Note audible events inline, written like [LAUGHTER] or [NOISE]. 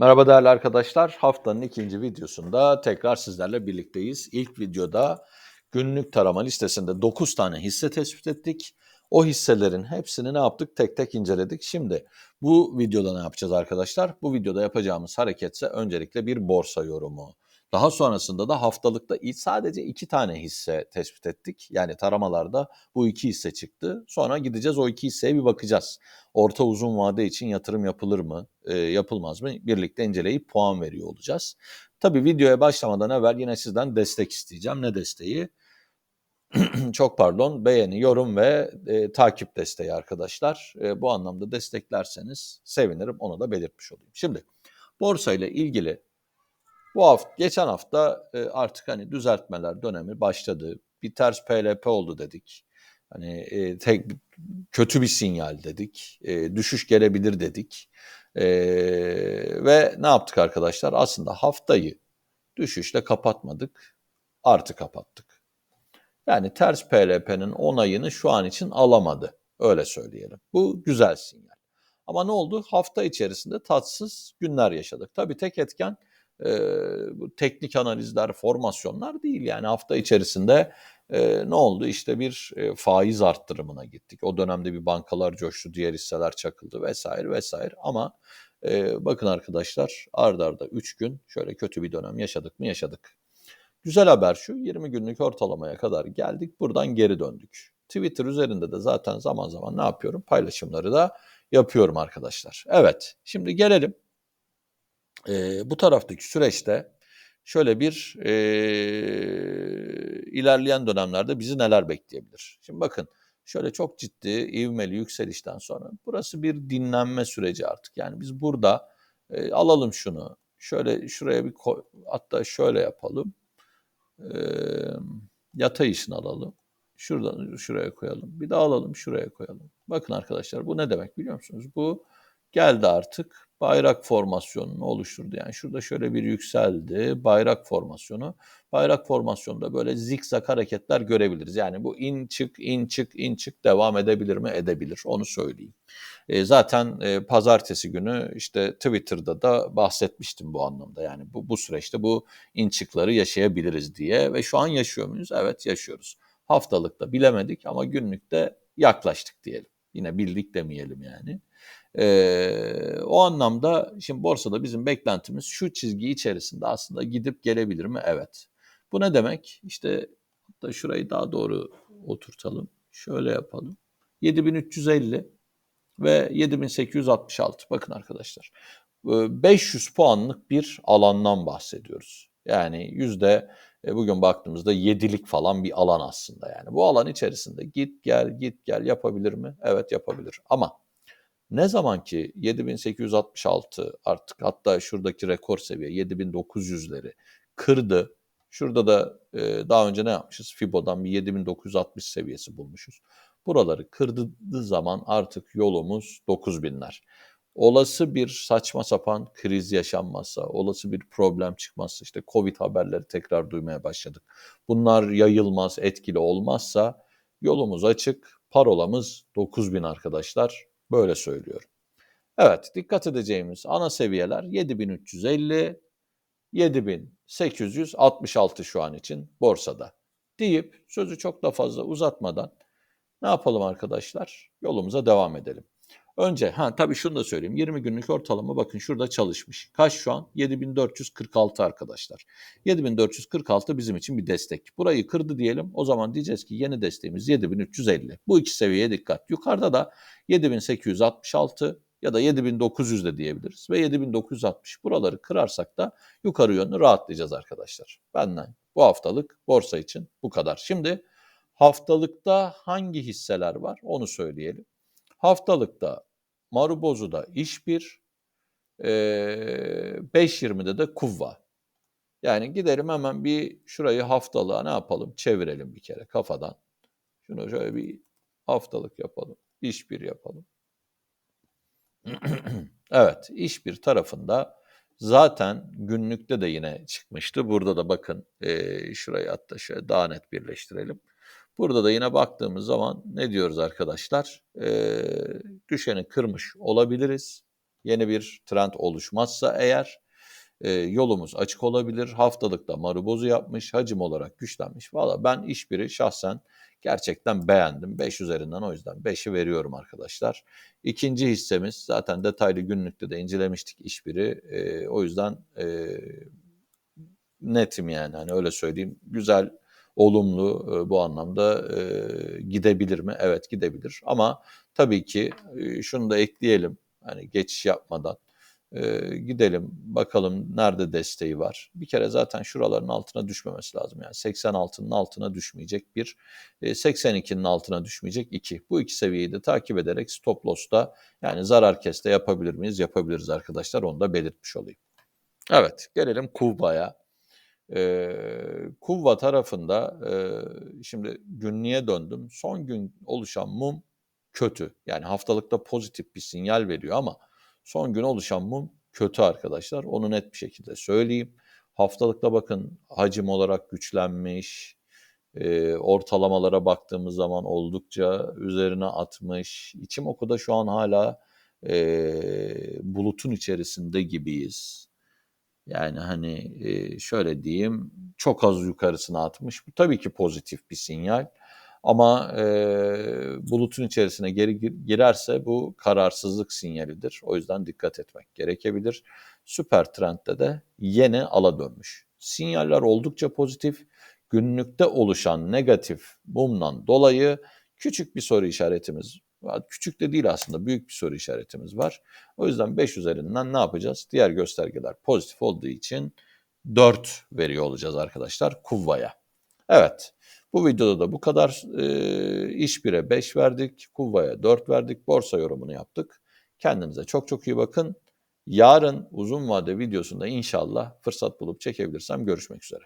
Merhaba değerli arkadaşlar. Haftanın ikinci videosunda tekrar sizlerle birlikteyiz. İlk videoda günlük tarama listesinde 9 tane hisse tespit ettik. O hisselerin hepsini ne yaptık? Tek tek inceledik. Şimdi bu videoda ne yapacağız arkadaşlar? Bu videoda yapacağımız hareketse öncelikle bir borsa yorumu. Daha sonrasında da haftalıkta sadece iki tane hisse tespit ettik. Yani taramalarda bu iki hisse çıktı. Sonra gideceğiz o iki hisseye bir bakacağız. Orta uzun vade için yatırım yapılır mı, e, yapılmaz mı? Birlikte inceleyip puan veriyor olacağız. Tabii videoya başlamadan evvel yine sizden destek isteyeceğim. Ne desteği? [CLEARS THROAT] Çok pardon, beğeni, yorum ve e, takip desteği arkadaşlar. E, bu anlamda desteklerseniz sevinirim. Onu da belirtmiş olayım. Şimdi borsa ile ilgili bu hafta, geçen hafta e, artık hani düzeltmeler dönemi başladı. Bir ters PLP oldu dedik. Hani e, tek kötü bir sinyal dedik. E, düşüş gelebilir dedik. Ve ne yaptık arkadaşlar? Aslında haftayı düşüşle kapatmadık. Artı kapattık. Yani ters PLP'nin onayını şu an için alamadı. Öyle söyleyelim. Bu güzel sinyal. Ama ne oldu? Hafta içerisinde tatsız günler yaşadık. Tabii tek etken e, bu teknik analizler, formasyonlar değil. Yani hafta içerisinde e, ne oldu? İşte bir e, faiz arttırımına gittik. O dönemde bir bankalar coştu, diğer hisseler çakıldı vesaire vesaire. Ama e, bakın arkadaşlar ard arda 3 gün şöyle kötü bir dönem yaşadık mı yaşadık. Güzel haber şu 20 günlük ortalamaya kadar geldik buradan geri döndük. Twitter üzerinde de zaten zaman zaman ne yapıyorum? Paylaşımları da yapıyorum arkadaşlar. Evet şimdi gelelim e, bu taraftaki süreçte şöyle bir e, ilerleyen dönemlerde bizi neler bekleyebilir? Şimdi bakın şöyle çok ciddi ivmeli yükselişten sonra burası bir dinlenme süreci artık. Yani biz burada e, alalım şunu şöyle şuraya bir koy, hatta şöyle yapalım. E, yatay işini alalım. Şuradan şuraya koyalım. Bir daha alalım şuraya koyalım. Bakın arkadaşlar bu ne demek biliyor musunuz? Bu geldi artık bayrak formasyonunu oluşturdu. Yani şurada şöyle bir yükseldi bayrak formasyonu. Bayrak formasyonunda böyle zikzak hareketler görebiliriz. Yani bu in çık in çık in çık devam edebilir mi? Edebilir. Onu söyleyeyim. E, zaten e, pazartesi günü işte Twitter'da da bahsetmiştim bu anlamda. Yani bu, bu süreçte bu in çıkları yaşayabiliriz diye ve şu an yaşıyor muyuz? Evet yaşıyoruz. Haftalıkta bilemedik ama günlükte yaklaştık diyelim. Yine bildik demeyelim yani. Ee, o anlamda şimdi borsada bizim beklentimiz şu çizgi içerisinde aslında gidip gelebilir mi? Evet. Bu ne demek? İşte hatta şurayı daha doğru oturtalım. Şöyle yapalım. 7350 ve 7866. Bakın arkadaşlar. 500 puanlık bir alandan bahsediyoruz. Yani yüzde bugün baktığımızda yedilik falan bir alan aslında yani. Bu alan içerisinde git gel git gel yapabilir mi? Evet yapabilir. Ama ne zaman ki 7866 artık hatta şuradaki rekor seviye 7900'leri kırdı. Şurada da e, daha önce ne yapmışız? Fibo'dan bir 7960 seviyesi bulmuşuz. Buraları kırdığı zaman artık yolumuz 9000'ler. Olası bir saçma sapan kriz yaşanmazsa, olası bir problem çıkmazsa, işte Covid haberleri tekrar duymaya başladık. Bunlar yayılmaz, etkili olmazsa yolumuz açık, parolamız 9000 arkadaşlar. Böyle söylüyorum. Evet, dikkat edeceğimiz ana seviyeler 7350, 7866 şu an için borsada. Deyip sözü çok da fazla uzatmadan ne yapalım arkadaşlar? Yolumuza devam edelim. Önce ha tabii şunu da söyleyeyim. 20 günlük ortalama bakın şurada çalışmış. Kaç şu an? 7446 arkadaşlar. 7446 bizim için bir destek. Burayı kırdı diyelim. O zaman diyeceğiz ki yeni desteğimiz 7350. Bu iki seviyeye dikkat. Yukarıda da 7866 ya da 7900 de diyebiliriz ve 7960 buraları kırarsak da yukarı yönlü rahatlayacağız arkadaşlar. Benden bu haftalık borsa için bu kadar. Şimdi haftalıkta hangi hisseler var onu söyleyelim. Haftalıkta Marubozu'da iş bir, e, 5.20'de de kuvva. Yani gidelim hemen bir şurayı haftalığa ne yapalım? Çevirelim bir kere kafadan. Şunu şöyle bir haftalık yapalım. İş bir yapalım. [CLEARS THROAT] evet, iş bir tarafında zaten günlükte de yine çıkmıştı. Burada da bakın e, şurayı hatta şöyle daha net birleştirelim. Burada da yine baktığımız zaman ne diyoruz arkadaşlar? Ee, düşeni kırmış olabiliriz. Yeni bir trend oluşmazsa eğer e, yolumuz açık olabilir. Haftalıkta marubozu yapmış, hacim olarak güçlenmiş. Valla ben işbiri şahsen gerçekten beğendim. 5 üzerinden o yüzden 5'i veriyorum arkadaşlar. İkinci hissemiz zaten detaylı günlükte de incelemiştik işbiri. E, o yüzden e, netim yani hani öyle söyleyeyim. Güzel, olumlu e, bu anlamda e, gidebilir mi? Evet gidebilir. Ama tabii ki e, şunu da ekleyelim. Hani geçiş yapmadan gidelim bakalım nerede desteği var. Bir kere zaten şuraların altına düşmemesi lazım. Yani 86'nın altına düşmeyecek bir, e, 82'nin altına düşmeyecek iki. Bu iki seviyeyi de takip ederek stop loss'ta yani zarar keste yapabilir miyiz? Yapabiliriz arkadaşlar. Onu da belirtmiş olayım. Evet gelelim Kuvva'ya. Ee, Kuvva tarafında e, şimdi günlüğe döndüm. Son gün oluşan mum kötü. Yani haftalıkta pozitif bir sinyal veriyor ama son gün oluşan mum kötü arkadaşlar. Onu net bir şekilde söyleyeyim. Haftalıkta bakın hacim olarak güçlenmiş. E, ortalamalara baktığımız zaman oldukça üzerine atmış. İçim okuda şu an hala e, bulutun içerisinde gibiyiz. Yani hani şöyle diyeyim çok az yukarısına atmış. Bu tabii ki pozitif bir sinyal. Ama e, bulutun içerisine geri girerse bu kararsızlık sinyalidir. O yüzden dikkat etmek gerekebilir. Süper trendde de yine ala dönmüş. Sinyaller oldukça pozitif. Günlükte oluşan negatif mumdan dolayı küçük bir soru işaretimiz Küçük de değil aslında büyük bir soru işaretimiz var. O yüzden 5 üzerinden ne yapacağız? Diğer göstergeler pozitif olduğu için 4 veriyor olacağız arkadaşlar Kuvva'ya. Evet bu videoda da bu kadar. E, iş 1'e 5 verdik, Kuvva'ya 4 verdik, borsa yorumunu yaptık. Kendinize çok çok iyi bakın. Yarın uzun vade videosunda inşallah fırsat bulup çekebilirsem görüşmek üzere.